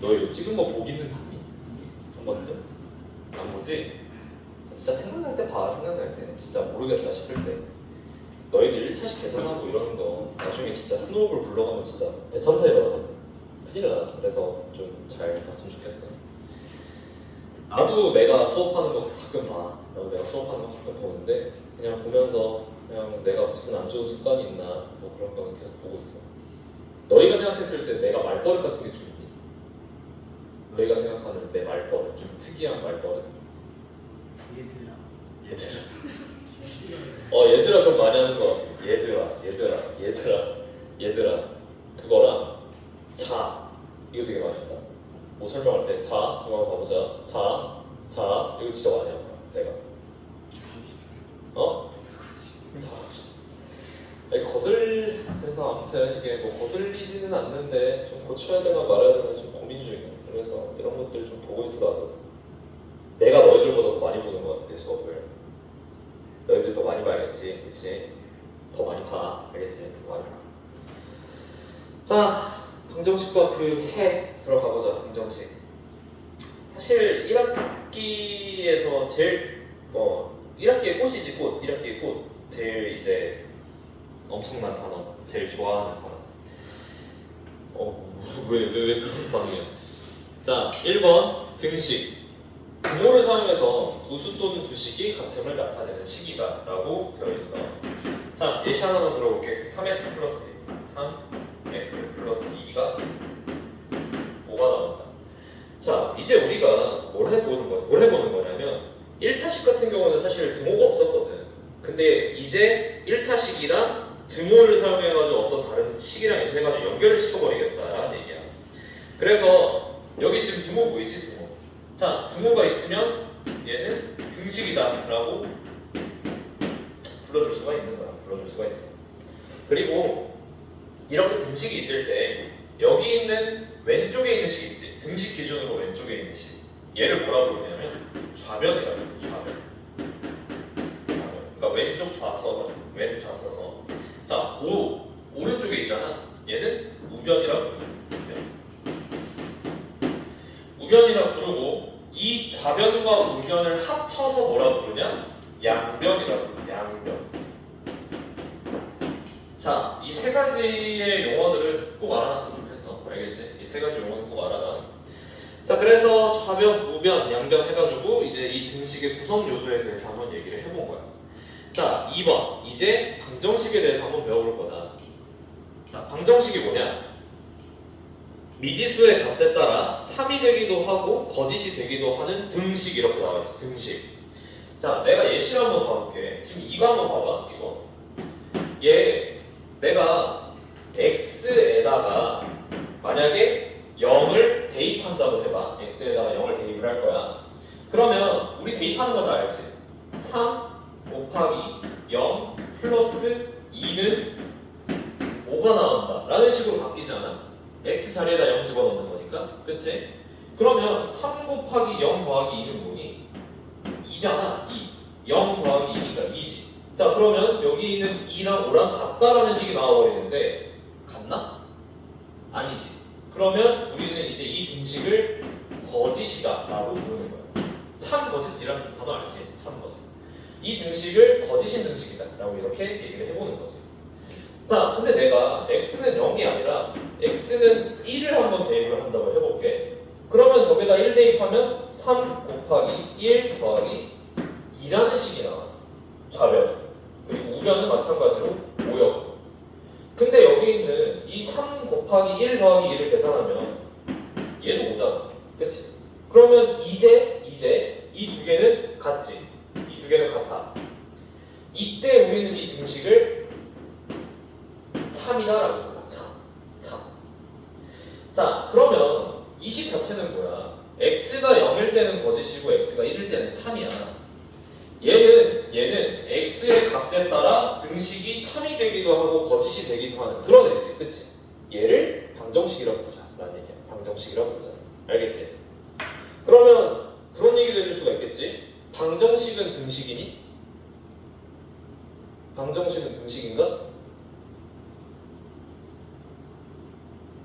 너 이거 찍은 거 보기는 봤니? 한 번쯤? 안 보지? 진짜 생각날 때 봐, 생각날 때. 진짜 모르겠다 싶을 때. 너희들 1차식 계산하고 이러는 거 나중에 진짜 스노우볼 굴러가면 진짜 대참사 일어나거든. 큰일 나. 그래서 좀 잘 봤으면 좋겠어. 나도 내가 수업하는 거 가끔 봐. 나도 내가 수업하는 거 가끔 보는데 그냥 보면서 그냥 내가 무슨 안 좋은 습관이 있나 뭐 그런 거는 계속 보고 있어. 너희가 생각했을 때 내가 말버릇 같은 게 좀? 너희가 생각하는 내 말버릇 좀 특이한 말버릇. 얘들아 얘들아. 어 얘들아 좀 많이 하는 거 같아. 얘들아, 얘들아. 그거랑 자 이거 되게 많이 한다. 뭐 설명할 때 자, 이거 한번 봐보자. 자, 자 이거 진짜 많이 한다. 내가. 어? 자. 이게 거슬 그래서 아무튼 이게 뭐 거슬리지는 않는데 좀 고쳐야 되나 말아야 되나 좀 고민 중이야. 그래서 이런 것들 좀 보고 있어 나도. 내가 너희들보다 더 많이 보는 것 같아 내 수업을. 너희들 더 많이 봐야겠지, 그렇지? 더 많이 봐, 알겠지? 더 많이 봐. 자, 방정식과 그 해 들어가 보자. 방정식. 사실 1학기에서 제일 뭐 1학기의 꽃이지 꽃, 1학기의 꽃 제일 이제 엄청난 단어, 제일 좋아하는 단어. 어, 왜왜 왜, 왜 그런 반응이야? 자, 1번 등식. 부모를 사용해서 두 수 또는 두 식이 같음을 나타내는 식이다 라고 되어 있어. 자, 예시 하나만 들어볼게. 3x 플러스 3x 플러스 2가 5가 나온다. 자, 이제 우리가 뭘 해보는 거야? 뭘 해보는 거냐면 1차식 같은 경우는 사실 등호가 없었거든. 근데 이제 1차식이랑 등호를 사용해가지고 어떤 다른 식이랑 해가지고 연결을 시켜버리겠다라는 얘기야. 그래서 여기 지금 등호 보이지? 등호. 자, 등호가 있으면 얘는 등식이다라고 불러줄 수가 있는 거야. 불러줄 수가 있어. 그리고 이렇게 등식이 있을 때 여기 있는 왼쪽에 있는 식 있지. 등식 기준으로 왼쪽에 있는 식. 얘를 뭐라고 부르냐면 좌변이라고 해. 좌변. 좌변. 그러니까 왼쪽 좌서 왼 좌서서. 자, 오 오른쪽에 있잖아. 얘는 우변이라고 부르. 우변. 우변이라 부르고 이 좌변과 우변을 합쳐서 뭐라 부르냐? 양변이라고 부르. 양변. 자, 이 세 가지의 용어들을 꼭 알아놨으면 좋겠어. 알겠지? 이 세 가지 용어는 꼭 알아놔. 자, 그래서 좌변, 우변, 양변 해가지고 이제 이 등식의 구성 요소에 대해서 한번 얘기를 해본 거야. 자, 2번. 이제 방정식에 대해서 한번 배워볼 거다. 자, 방정식이 뭐냐? 미지수의 값에 따라 참이 되기도 하고 거짓이 되기도 하는 등식 이렇게 나와 있어. 등식. 자, 내가 예시를 한번 봐볼게. 지금 이거 한번 봐봐. 이거. 얘 내가 x에다가 만약에 0을 대입한다고 해봐. x에다가 0을 대입을 할 거야. 그러면 우리 대입하는 거 다 알지? 3 곱하기 0 플러스 2는 5가 나온다. 라는 식으로 바뀌지 않아? x 자리에다 0 집어넣는 거니까. 그치? 그러면 3 곱하기 0 더하기 2는 뭐니? 2잖아. 2. 0 더하기 2니까 2지. 자 그러면 여기 있는 2랑 5랑 같다라는 식이 나와버리는데 같나? 아니지. 그러면 우리는 이제 이 등식을 거짓이다 라고 부르는 거야. 참 거짓이라는 단어 알지? 참 거짓. 이 등식을 거짓인 등식이다 라고 이렇게 얘기를 해보는 거지. 자, 근데 내가 x는 0이 아니라 x는 1을 한번 대입을 한다고 해볼게. 그러면 저기다 1 대입하면 3 곱하기 1 더하기 2라는 식이 나와. 좌변. 그리고 우변은 마찬가지로 5역. 근데 여기 있는 이 3 곱하기 1 더하기 2를 계산하면 얘도 5잖아. 그치? 그러면 이제, 이제 이 두 개는 같지. 이두 개는 같아. 이때 우리는 이 등식을 참이다라고 불러. 참. 참. 자, 그러면 이식 자체는 뭐야? x가 0일 때는 거짓이고 x가 1일 때는 참이야. 얘는 얘는 x의 값에 따라 등식이 참이 되기도 하고 거짓이 되기도 하는 그런 애지, 그치? 얘를 방정식이라고 부르자라는 얘기야. 방정식이라고 부르자. 알겠지? 그러면 그런 얘기도 해줄 수가 있겠지? 방정식은 등식이니? 방정식은 등식인가?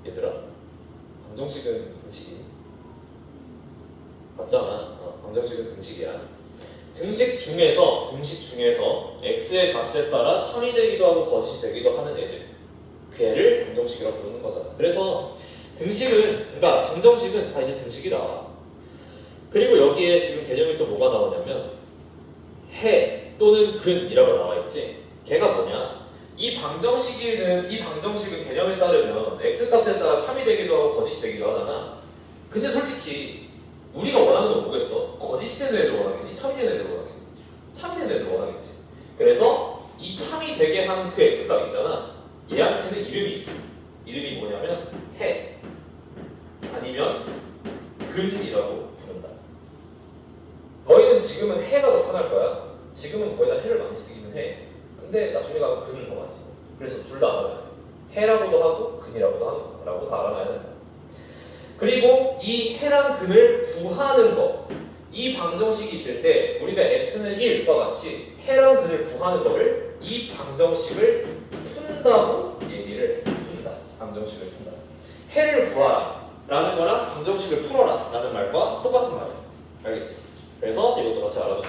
얘들아, 방정식은 등식이 맞잖아. 어, 방정식은 등식이야. 등식 중에서 등식 중에서 x의 값에 따라 참이 되기도 하고 거짓이 되기도 하는 애들 그 애를 방정식이라고 부르는 거잖아. 그래서 등식은 그러니까 방정식은 다 이제 등식이 나와. 그리고 여기에 지금 개념이 또 뭐가 나오냐면 해 또는 근이라고 나와 있지. 걔가 뭐냐? 이 방정식은 이 방정식은 개념에 따르면 x 값에 따라 참이 되기도 하고 거짓이 되기도 하잖아. 근데 솔직히 우리가 원하는 건 뭐겠어? 거짓이 되는 애들 원하겠니? 참이 되는 애들 원하겠니? 참이 되는 애들 원하겠지. 그래서 이 참이 되게 하는 그 x 값 있잖아. 얘한테는 이름이 있어. 이름이 뭐냐면 해 아니면 근이라고 부른다. 너희는 지금은 해가 더 편할 거야. 지금은 거의 다 해를 많이 쓰기는 해. 근데 나중에 가면 근을 더 많이 써. 그래서 둘 다 알아놔야 돼. 해라고도 하고 근이라고도 하는 거라고 다 알아놔야 된다. 그리고 이 해랑 근을 구하는 거. 이 방정식이 있을 때 우리가 x는 1과 같이 해랑 근을 구하는 거를 이 방정식을 푼다고 얘기를 해. 푼다. 방정식을 푼다. 해를 구하라 라는 거랑 방정식을 풀어라 라는 말과 똑같은 말이야. 알겠지? 그래서 이것도 같이 알아두자.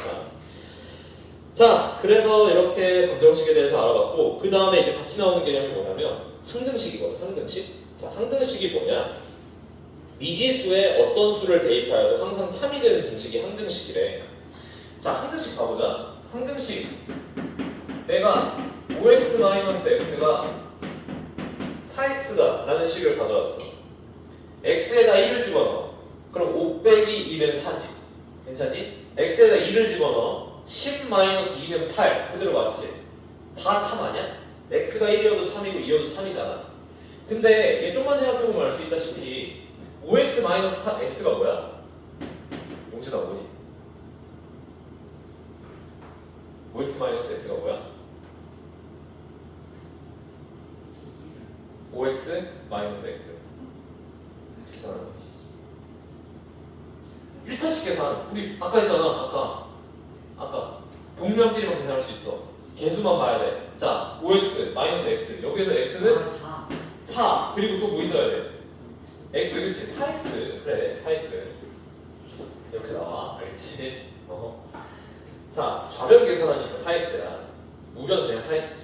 자, 그래서 이렇게 방정식에 대해서 알아봤고 그 다음에 이제 같이 나오는 개념이 뭐냐면 항등식이거든. 항등식. 자, 항등식이 뭐냐? 미지수에 어떤 수를 대입하여도 항상 참이 되는 등식이 항등식이래. 자, 항등식 가보자. 항등식. 내가 5x-x가 4x다 라는 식을 가져왔어. x에다 1을 집어넣어. 그럼 5 빼기 2는 4지. 괜찮니? x에다 2를 집어넣어. 10-2는 8. 그대로 맞지? 다 참 아니야? x가 1이어도 참이고 2여도 참이잖아. 근데 얘 좀만 생각해보면 알 수 있다시피 5x-x가 뭐야? 용지다 뭐니? 5x-x가 뭐야? 5x-x 비슷하네 1차식 계산. 우리 아까 했잖아 아까. 아까. 동명끼리만 계산할 수 있어. 개수만 봐야 돼자 5x 마이너스 x. 여기에서 x는 아, 4. 4 그리고 또 뭐 있어야 돼? x 그치? 4x 그래 4x 이렇게 나와. 알겠지? 어. 자 좌변 계산하니까 4x야. 우변 그냥 4x지.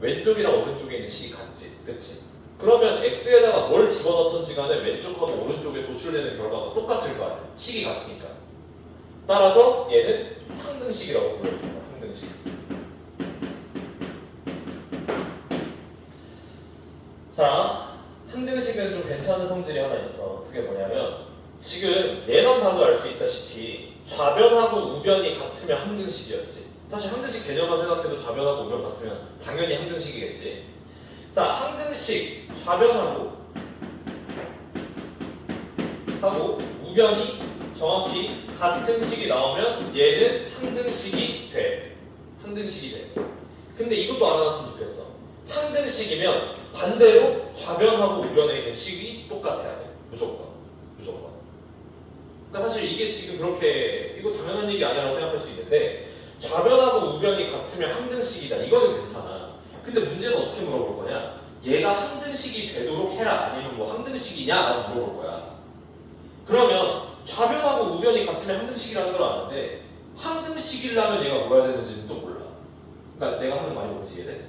왼쪽이랑 오른쪽에 있는 식이 같지? 그치? 그러면 x에다가 뭘 집어넣던지 간에 왼쪽하고 오른쪽에 도출되는 결과가 똑같을 거 아니야 식이 같으니까 따라서 얘는 항등식이라고 불러줍니다 항등식 자 항등식은 좀 괜찮은 성질이 하나 있어. 그게 뭐냐면 지금 얘만 봐도 알 수 있다시피 좌변하고 우변이 같으면 항등식이었지. 사실 항등식 개념만 생각해도 좌변하고 우변 같으면 당연히 항등식이겠지. 자, 항등식 좌변하고 하고 우변이 정확히 같은 식이 나오면 얘는 항등식이 돼. 항등식이 돼. 근데 이것도 알아놨으면 좋겠어. 항등식이면 반대로 좌변하고 우변에 있는 식이 똑같아야 돼. 무조건. 무조건. 그러니까 사실 이게 지금 그렇게 이거 당연한 얘기 아니라고 생각할 수 있는데 좌변하고 우변이 같으면 항등식이다. 이거는 괜찮아. 근데 문제에서 어떻게 물어볼 거냐? 얘가 항등식이 되도록 해라. 아니면 뭐 항등식이냐라고 물어볼 거야. 그러면 좌변하고 우변이 같으면 항등식이라는 걸 아는데 항등식이려면 얘가 뭐야 되는지는 또 몰라. 그러니까 내가 하는 말이 뭔지 이해돼?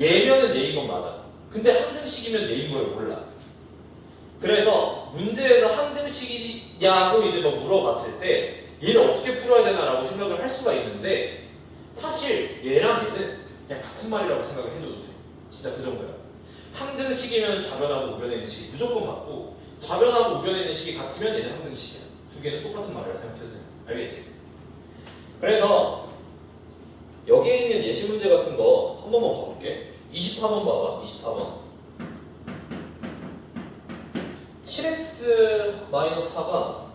얘면은 얘인 건 맞아. 근데 항등식이면 얘인 걸 몰라. 그래서 문제에서 항등식이냐고 이제 뭐 물어봤을 때 얘를 어떻게 풀어야 되나라고 생각을 할 수가 있는데 사실 얘랑 얘는 그냥 같은 말이라고 생각을 해줘도 돼. 진짜 그 정도야. 항등식이면 좌변하고 우변에 있는 식이 무조건 같고 좌변하고 우변에 있는 식이 같으면 얘는 항등식이야. 두 개는 똑같은 말이라고 생각해도 돼. 알겠지? 그래서 여기에 있는 예시 문제 같은 거 한 번만 봐볼게. 24번 봐봐. 24번. 7x 마이너스 4가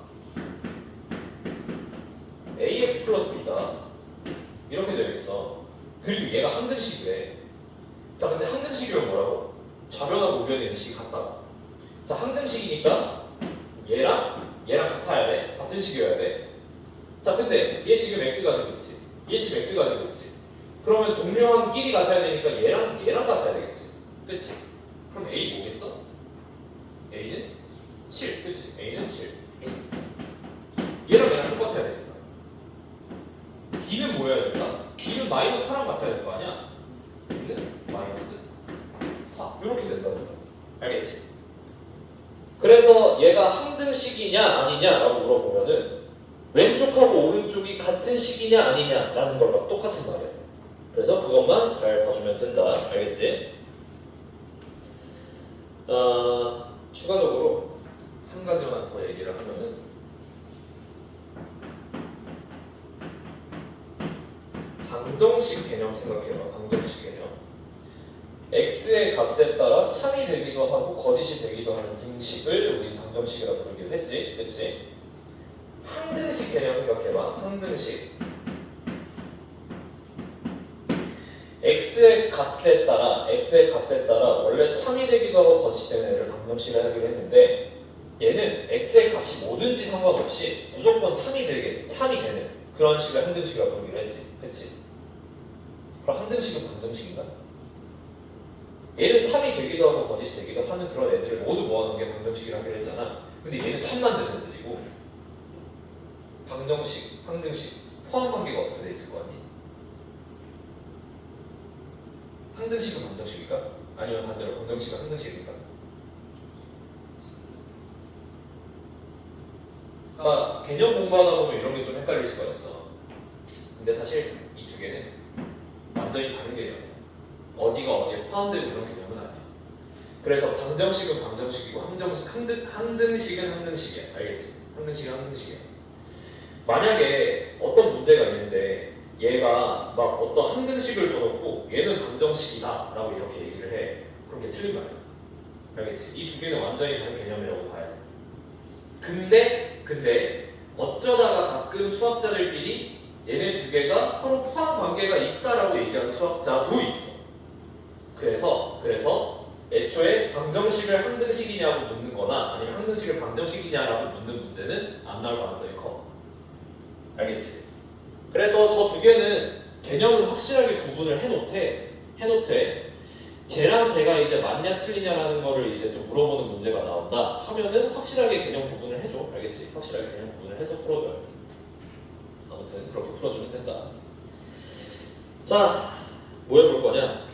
ax 플러스 b다. 이렇게 되어 있어. 그리고 얘가 항등식이래. 자, 근데 항등식이면 뭐라고? 좌변하고 있는 식이 같다고. 자, 항등식이니까 얘랑 얘랑 같아야 돼. 같은 식이어야 돼. 자, 근데 얘 지금 x 가지고 있지. 얘 지금 x 가지고 있지. 그러면 동료함끼리 같아야 되니까 얘랑 얘랑 같아야 되겠지. 그치? 그럼 A 뭐겠어? A는 7 그치 A는 7 얘랑 얘랑 똑같아야 되니까 B는 뭐여야 될까? B는 마이너스 4랑 같아야 될 거 아니야? B는 마이너스 4 이렇게 거야 알겠지? 그래서 얘가 항등식이냐 아니냐라고 물어보면은 왼쪽하고 오른쪽이 같은 식이냐 아니냐라는 거랑 똑같은 말이야 그래서 그것만 잘 봐주면 된다 알겠지? 어, 추가적으로 한 가지만 더 얘기를 하면은 방정식 개념 생각해봐. 방정식 개념. x의 값에 따라 참이 되기도 하고 거짓이 되기도 하는 등식을 우리 방정식이라 부르기도 했지, 그렇지? 항등식 개념 생각해봐. 항등식. x의 값에 따라 x의 값에 따라 원래 참이 되기도 하고 거짓이 되는 애를 방정식을 하기로 했는데 얘는 x의 값이 뭐든지 상관없이 무조건 참이 되게 참이 되는 그런 식을 항등식이라 부르기로 했지, 그렇지? 그럼 항등식은 방정식인가? 얘는 참이 되기도 하고 거짓이 되기도 하는 그런 애들을 모두 모아놓은 게 방정식이라 하기로 했잖아. 근데 얘는 참만 되는 애들이고 방정식, 항등식 포함 관계가 어떻게 돼 있을 거 아니? 항등식은 방정식일까? 아니면 반대로 방정식은 항등식일까? 아, 개념 공부하다 보면 이런 게 좀 헷갈릴 수가 있어. 근데 사실 이 두 개는 완전히 다른 개념이야. 어디가 어디에 포함되고 이런 개념은 아니야. 그래서 방정식은 방정식이고 항정식, 항등, 항등식은 항등식이야. 알겠지? 항등식은 항등식이야. 만약에 어떤 문제가 있는데 얘가 막 어떤 항등식을 줘놓고 얘는 방정식이다 라고 이렇게 얘기를 해. 그럼 그게 틀린 말이야. 알겠지? 이 두 개는 완전히 다른 개념이라고 봐야 돼. 근데 근데 어쩌다가 가끔 수학자들끼리 얘네 두 개가 서로 포함 관계가 있다라고 얘기하는 수학자도 있어. 그래서 그래서 애초에 방정식을 항등식이냐고 묻는 거나 아니면 항등식을 방정식이냐라고 묻는 문제는 안 나올 가능성이 커. 알겠지? 그래서 저 두 개는 개념을 확실하게 구분을 해놓되 해놓되 쟤랑 쟤가 이제 맞냐 틀리냐라는 거를 이제 또 물어보는 문제가 나온다 하면은 확실하게 개념 구분을 해줘 알겠지? 확실하게 개념 구분을 해서 풀어줘요 아무튼 그렇게 풀어주면 된다. 자 뭐 해볼 거냐?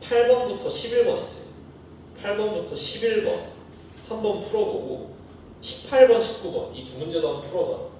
8번부터 11번 있지. 8번부터 11번 한번 풀어보고 18번 19번 이 두 문제도 한번 풀어봐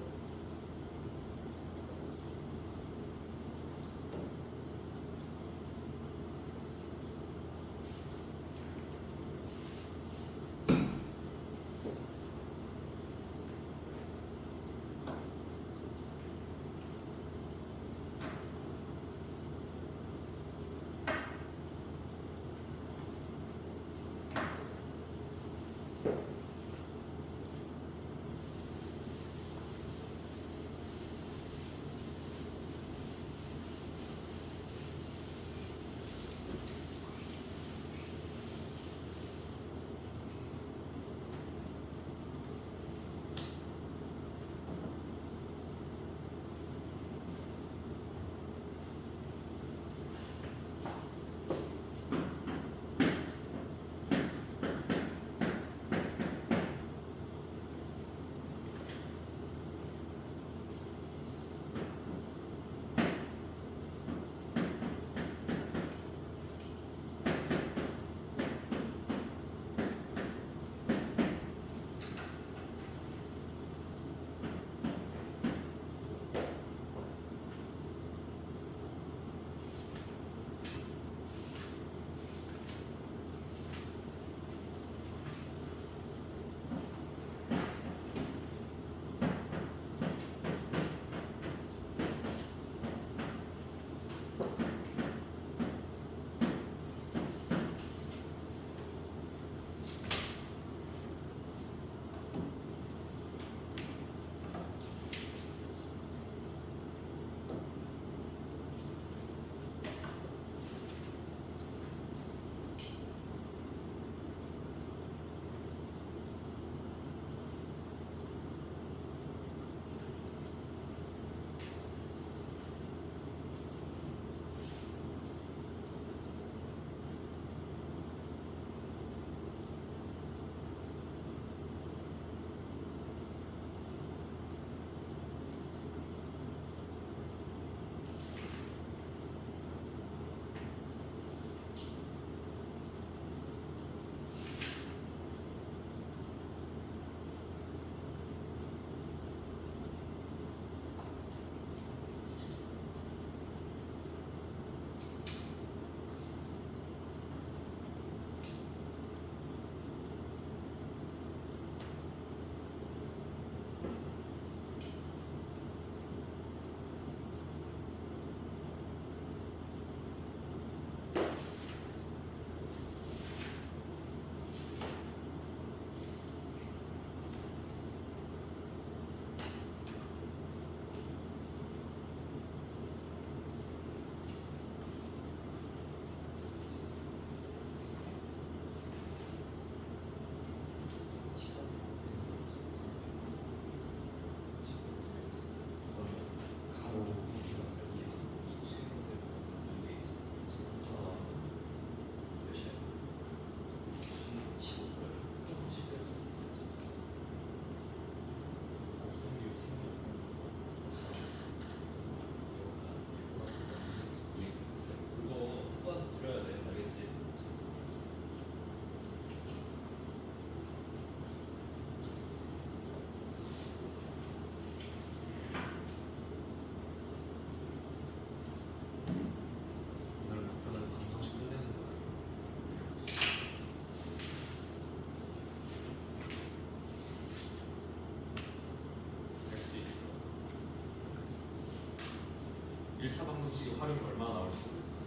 1차 방정식이 활용이 얼마나 나올지 모르겠어.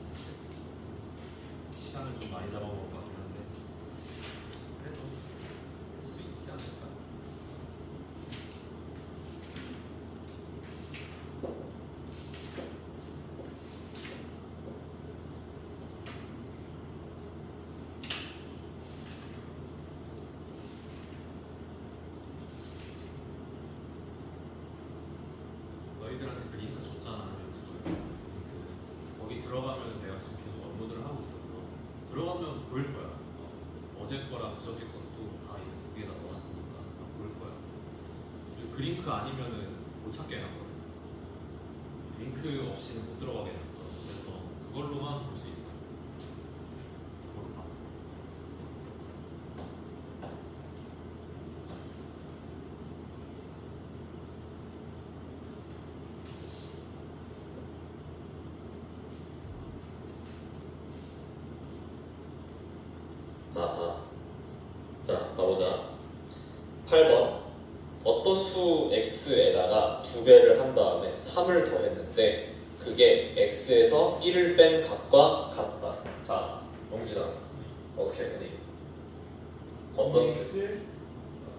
시간을 좀 많이 잡아먹을 것 같긴 한데 그래도 할 수 있지 않을까? 너희들한테 그 링크 줬잖아 유튜브에 링크 거기 들어가면 내가 지금 계속 업로드를 하고 있어서 들어가면 보일 거야 어, 어제 거랑 그저께 것도 다 이제 거기에다 넣어놨으니까 다 보일 거야 그리고 그 링크 아니면은 못 찾게 해놨거든 링크 없이는 못 들어가게 해놨어 그래서 그걸로만 볼 수 있어 그걸로 봐 아하. 자, 가보자. 8번. 어떤 수 x에다가 두 배를 한 다음에 3을 더했는데 그게 x에서 1을 뺀 값과 같다. 자, 용진아. 어떻게 했니? 어떤 수?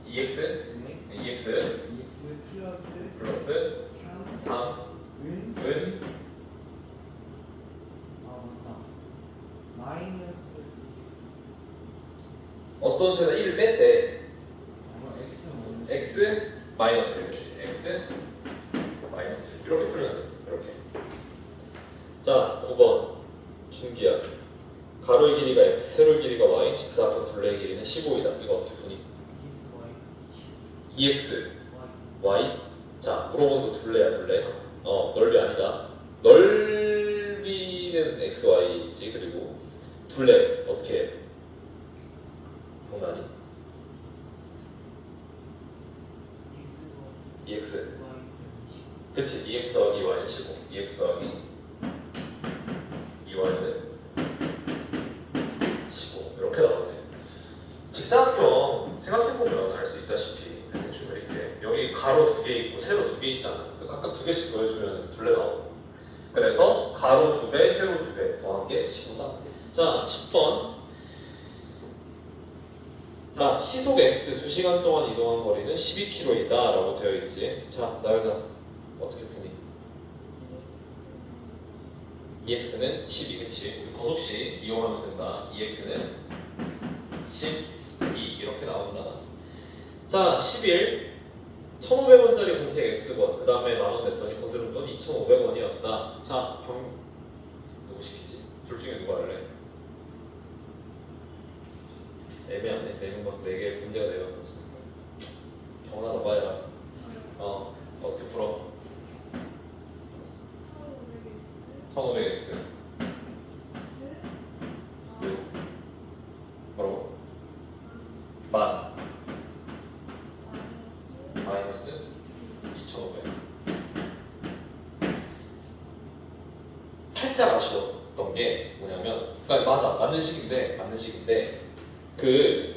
EX 2x? 네. 2x EX 플러스 플러스 3 3 은 은 아 맞다 마이너스 어떤 수에다 1을 뺐대. 아마 X 마이너스 x 마이너스 x 마 이렇게 풀면 돼 이렇게. 자 9번. 준기야. 가로의 길이가 x 세로의 길이가 y 직사각형 둘레의 길이는 15이다. 이거 어떻게 푸니? EX 2x Y y 자 물어보는 거 둘레야 둘레 어 넓이 아니다 넓이는 x y지 그리고 둘레 어떻게 해? 기억나니? EX 2x Y 그치 2x 더하기 y는 15 2x 더하기 2y는 15 이렇게 나오지 직사각형 생각해보면 알 수 있다시피 대충 그릴게 여기 가로 두 개 있고 세로 두 개 있잖아 그 각각 두 개씩 더해주면 둘레 나오고 그래서 가로 두 배, 세로 두 배 더한 게 15다 자 10번 자 시속 x 수시간 동안 이동한 거리는 12km이다 라고 되어 있지 자 나연아 어떻게 푸니? EX는 12, 그치? 거속시 이용하면 된다. EX는 12 이렇게 나온다. 자, 11 1,500원짜리 공책 X권, 그 다음에 만원 냈더니 거스름 돈 2,500원이었다. 자, 경... 누구 시키지? 둘 중에 누가 할래? 애매하네. 네명밖 네개 문제가 네명 경원아 너 봐야. 어, 어떻게 풀어? 1,500X. 1,500X. 살짝 아쉬웠던 게 뭐냐면 그러니까 맞아 맞는 식인데 맞는 식인데 그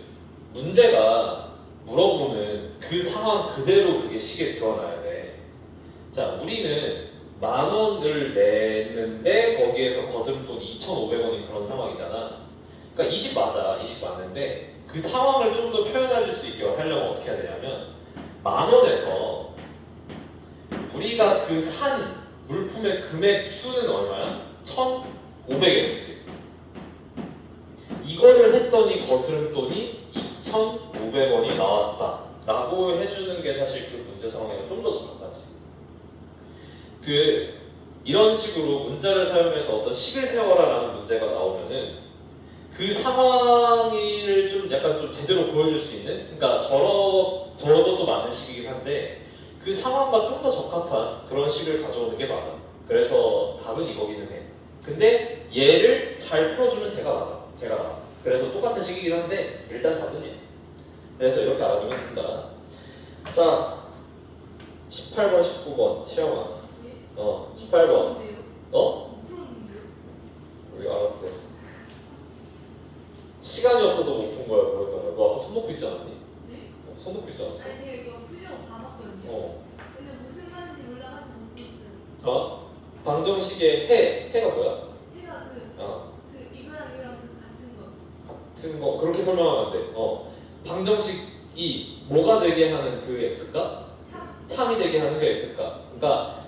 문제가 물어보는 그 상황 그대로 그게 식에 드러나야 돼. 자 우리는 만 원을 냈는데 거기에서 거스름 돈이 2,500원인 그런 상황이잖아. 그러니까 20 맞아, 20 맞는데 그 상황을 좀 더 표현해 줄 수 있게 하려면 어떻게 해야 되냐면 만 원에서 우리가 그 산 물품의 금액 수는 얼마야? 1,500S지. 이거를 했더니 거스름돈이 2,500원이 나왔다 라고 해주는 게 사실 그 문제 상황에는 좀더 정확하지. 그 이런 식으로 문자를 사용해서 어떤 식을 세워라라는 문제가 나오면은 그 상황을 좀 약간 좀 제대로 보여줄 수 있는 그러니까 저러 저것도 맞는 식이긴 한데 그 상황과 좀 더 적합한 그런 식을 가져오는 게 맞아. 그래서 답은 이거기는 해. 근데 얘를 잘 풀어주면 제가 맞아. 제가 나와. 그래서 똑같은 식이긴 한데 일단 답은 얘. 그래서 이렇게 알아두면 된다. 자, 18번, 19번 채영아. 어, 18번. 어? 우리 알았어. 시간이 없어서 못 푼 거야, 그랬다가. 너 아까 손 놓고 있지 않았니? 어, 손 놓고 있지 않았어? 아니 제가 이거 풀려고 봐봤거든요. 어. 근데 무슨 말인지 몰라가지고 못 풀었어요. 자, 방정식의 해 해가 뭐야? 해가 그, 어 그 이거랑 이거랑 그 같은 거. 같은 거 그렇게 설명하면 안 돼. 어 방정식이 뭐가 되게 하는 그 x가 참. 참이 되게 하는 그 x가. 그러니까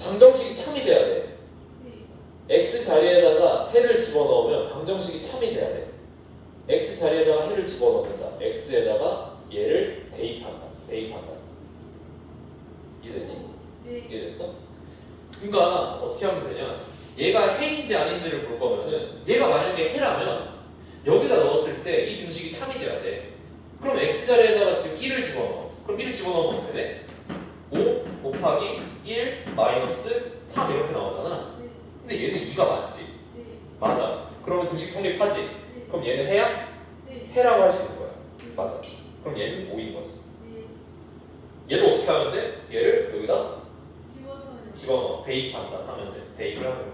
방정식이 참이 돼야 돼. 네. x 자리에다가 해를 집어넣으면 방정식이 참이 돼야 돼. x 자리에다가 해를 집어넣는다. x에다가 얘를 대입한다. 대입한다. 이해되니? 네. 이해됐어? 그러니까 어떻게 하면 되냐? 얘가 해인지 아닌지를 볼 거면은 얘가 만약에 해라면 여기다 넣었을 때 이 등식이 참이 돼야 돼. 그럼 x 자리에다가 지금 1을 집어넣어. 그럼 1을 집어넣으면 어떻게 돼? 5 곱하기 1 마이너스 3 이렇게 나오잖아. 네. 근데 얘는 2가 맞지? 네. 맞아. 그러면 등식 성립하지? 네. 그럼 얘는 해야? 네. 해라고 할 수 있는 거야. 네. 맞아. 그럼 얘는 5인 거지. 네. 얘를 어떻게 하면 돼? 얘를 여기다 집어넣어요. 집어넣어. 대입한다 하면 돼. 대입을 하면 돼.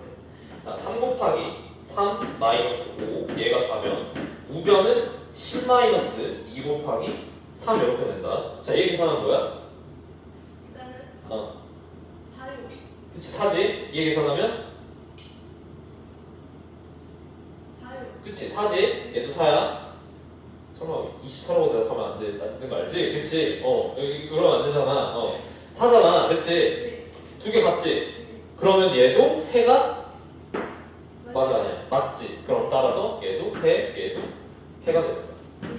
자, 3 곱하기 3 마이너스 5 얘가 4면 우변은 10 마이너스 2 곱하기 3 이렇게 된다. 자, 얘 계산한 거야? 일단은 어. 사요. 그치, 사지? 얘 계산하면? 사요. 그치, 사지? 얘도 사야? 설마 24라고 대답하면 안 되는 거 알지? 그치? 어, 여기 그러면 안 되잖아. 어. 사잖아. 그치? 네. 두개 같지? 네. 그러면 얘도 해가 맞아. 아니야? 맞지? 그럼 따라서 얘도 해, 얘도 해가 되는 거야.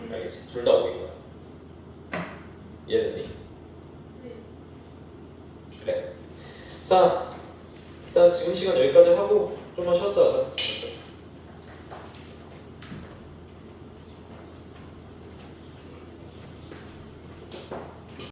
네. 알겠지? 둘 다 오인 거야. 이해됐니? 네. 그래. 자, 일단 지금 시간 여기까지 하고 좀만 쉬었다 가자.